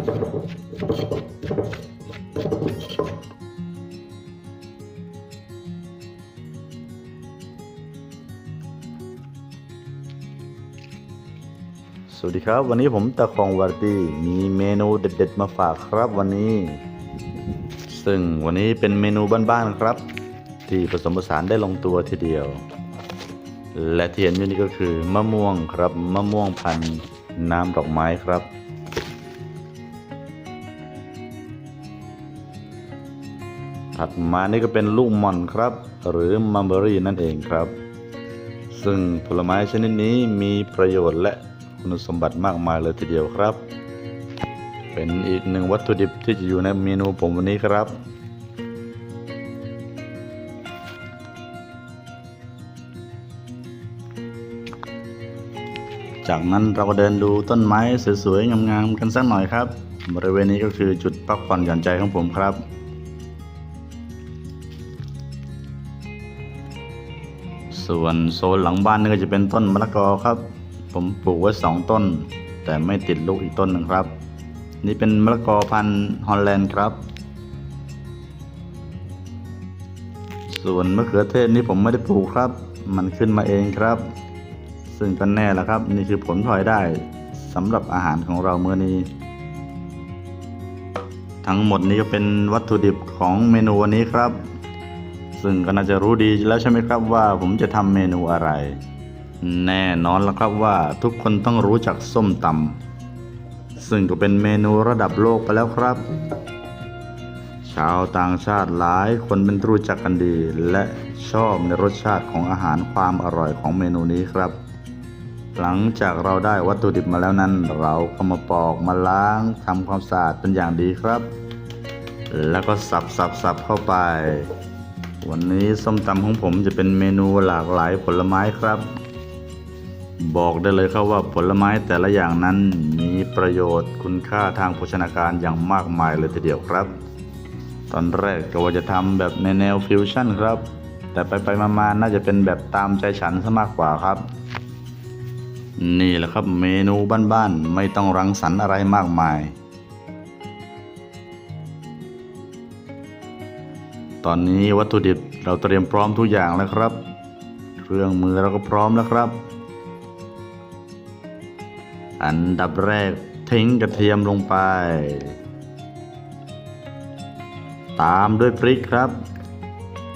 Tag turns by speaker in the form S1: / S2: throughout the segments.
S1: สวัสดีครับ วันนี้ผมตะคองวาร์ตี้มีเมนูเด็ด ๆ มาฝากครับวันนี้ ซึ่งวันนี้เป็นเมนูบ้านๆครับ ที่ผสมผสานได้ลงตัวทีเดียว และที่เห็นอยู่นี่ก็คือมะม่วงครับมะม่วงพันน้ำดอกไม้ครับ ถัดมานี่ก็เป็นลูกหม่อนครับ หรือมัมเบอรี่นั่นเองครับ ซึ่งผลไม้ชนิดนี้มีประโยชน์และคุณสมบัติมากมายเลยทีเดียวครับ เป็นอีกหนึ่งวัตถุดิบที่จะอยู่ในเมนูผมวันนี้ครับจากนั้นเราก็เดินดูต้นไม้สวยๆงามๆกันสักหน่อยครับ บริเวณนี้ก็คือจุดพักผ่อนหย่อนใจของผมครับ ส่วนโซนหลังบ้านนี่ก็จะเป็นต้นมะละกอครับ ผมปลูกไว้สองต้น แต่ไม่ติดลูกอีกต้นหนึ่งครับ นี่เป็นมะละกอพันธุ์ฮอลแลนด์ครับ ส่วนมะเขือเทศนี่ผมไม่ได้ปลูกครับ มันขึ้นมาเองครับ ซึ่งก็แน่แล้วครับ นี่คือผลพลอยได้สำหรับอาหารของเราเมื่อนี้ ทั้งหมดนี้ก็เป็นวัตถุดิบของเมนูวันนี้ครับ ซึ่งก็น่าจะรู้ดีแล้วใช่ไหมครับว่าผมจะทำเมนูอะไร แน่นอนแล้วครับว่าทุกคนต้องรู้จักส้มตำซึ่งก็เป็นเมนูระดับโลกไปแล้วครับ ชาวต่างชาติหลายคนเป็นรู้จักกันดี และชอบในรสชาติของอาหารความอร่อยของเมนูนี้ครับ หลังจากเราได้วัตถุดิบมาแล้วนั้น เราก็มาปอกมาล้างทำความสะอาดเป็นอย่างดีครับ แล้วก็สับสับสับเข้าไป วันนี้ส้มตำของผมจะเป็นเมนูหลากหลายผลไม้ครับ บอกได้เลยครับว่าผลไม้แต่ละอย่างนั้นมีประโยชน์คุณค่าทางโภชนาการอย่างมากมายเลยทีเดียวครับ ตอนแรกก็ว่าจะทำแบบในแนวฟิวชั่นครับ แต่ไปไปๆมาๆน่าจะเป็นแบบตามใจฉันซะมากกว่าครับ นี่แหละครับเมนูบ้านๆไม่ต้องรังสรรค์อะไรมากมาย ตอนนี้วัตถุดิบเราเตรียมพร้อมทุกอย่างแล้วครับ เครื่องมือเราก็พร้อมแล้วครับ อันดับแรกทิ้งกระเทียมลงไป ตามด้วยพริกครับ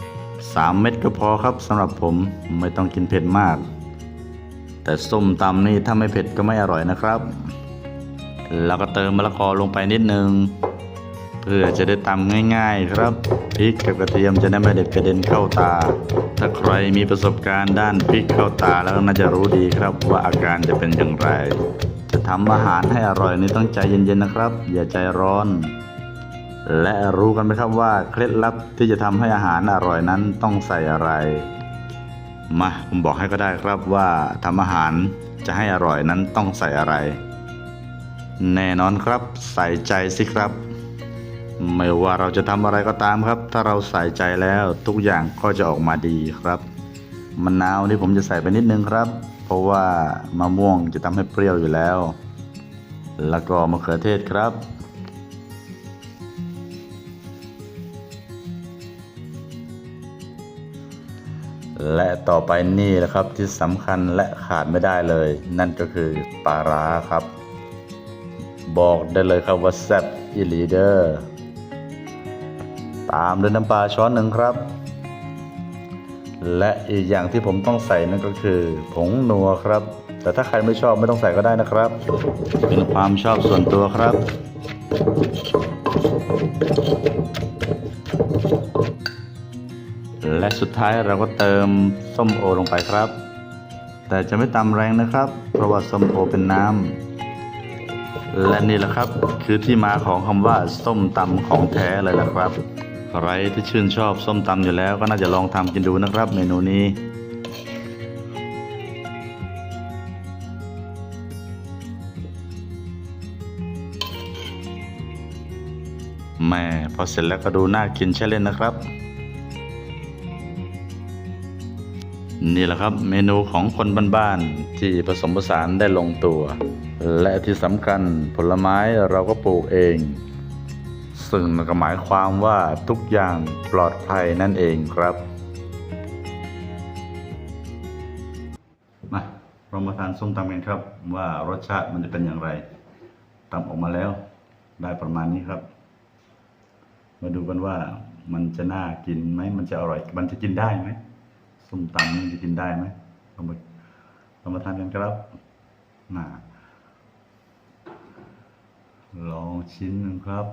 S1: 3 เม็ดก็พอครับสำหรับผมไม่ต้องกินเผ็ดมาก แต่ส้มตำนี่ถ้าไม่เผ็ดก็ไม่อร่อยนะครับ แล้วก็เติมมะละกอลงไปนิดนึง เพื่อจะได้ตำง่ายๆครับพริกกับกระเทียมจะได้ไม่เด็ดกระเด็นเข้าตา ถ้าใครมีประสบการณ์ด้านพริกเข้าตาแล้วน่าจะรู้ดีครับว่าอาการจะเป็นอย่างไร จะทำอาหารให้อร่อยนี่ต้องใจเย็นๆนะครับ อย่าใจร้อน และรู้กันไหมครับว่าเคล็ดลับที่จะทำให้อาหารอร่อยนั้นต้องใส่อะไรมาผมบอกให้ก็ได้ครับว่าทำอาหารจะให้อร่อยนั้นต้องใส่อะไร แน่นอนครับใส่ใจสิครับ ไม่ว่าเราจะทำอะไรก็ตามครับ ถ้าเราใส่ใจแล้วทุกอย่างก็จะออกมาดีครับมะนาวนี่ผมจะใส่ไปนิดนึงครับ เพราะว่ามะม่วงจะทำให้เปรี้ยวอยู่แล้ว แล้วก็มะเขือเทศครับ และต่อไปนี่แหละครับที่สำคัญและขาดไม่ได้เลย นั่นก็คือปลาร้าครับ บอกได้เลยครับว่าแซ่บอีหลีเดอร์ ตามด้วยน้ำปลาช้อนหนึ่งครับ และอีกอย่างที่ผมต้องใส่นั่นก็คือ ผงนัวครับ แต่ถ้าใครไม่ชอบไม่ต้องใส่ก็ได้นะครับ เป็นความชอบส่วนตัวครับ และสุดท้ายเราก็เติมส้มโอลงไปครับ แต่จะไม่ตำแรงนะครับ เพราะว่าส้มโอเป็นน้ำและนี่แหละครับคือที่มาของคำว่าส้มตำของแท้เลยล่ะครับ ใครที่ชื่นชอบส้มตำอยู่แล้วก็น่าจะลองทำกินดูนะครับเมนูนี้ แม่พอเสร็จแล้วก็ดูน่ากินใช่เล่นนะครับ นี่แหละครับเมนูของคนบ้านๆที่ผสมผสานได้ลงตัว และที่สำคัญผลไม้เราก็ปลูกเอง ซึ่งมันก็หมายความว่าทุกอย่างปลอดภัยนั่นเองครับมาเรามาทานส้มตำกันครับ ว่ารสชาติมันจะเป็นอย่างไรตำออกมาแล้ว ได้ประมาณนี้ครับ มาดูกันว่ามันจะน่ากินไหมมันจะอร่อย มันจะกินได้ไหมส้มตำมันจะกินได้ไหมเรามาเรามาทานกันครับมาลองชิ้นหนึ่งครับ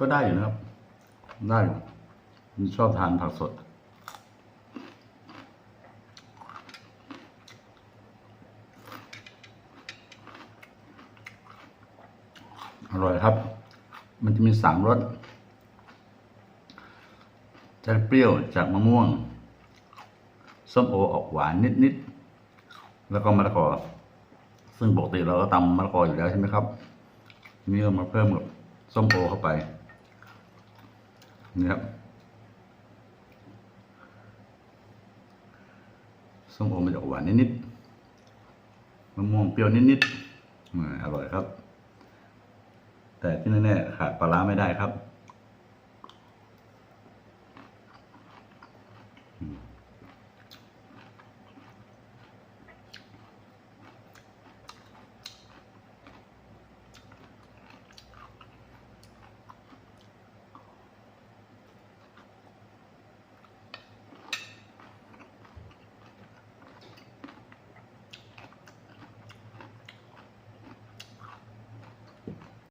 S1: ก็ได้อยู่นะครับ ได้ผมชอบทานผักสด อร่อยครับ มันจะมีสามรสจะเปรี้ยวจากมะม่วง ส้มโอออกหวานนิดๆ แล้วก็มะละกอ ซึ่งปกติเราก็ตำมะละกออยู่แล้วใช่ไหมครับ นี่เรามาเพิ่มกับส้มโอเข้าไป นี่ครับส้มโอมันจะหวานนิดๆมะม่วงเปรี้ยวนิดๆอืมอร่อยครับ แต่ที่แน่ๆขาดปลาร้าไม่ได้ครับ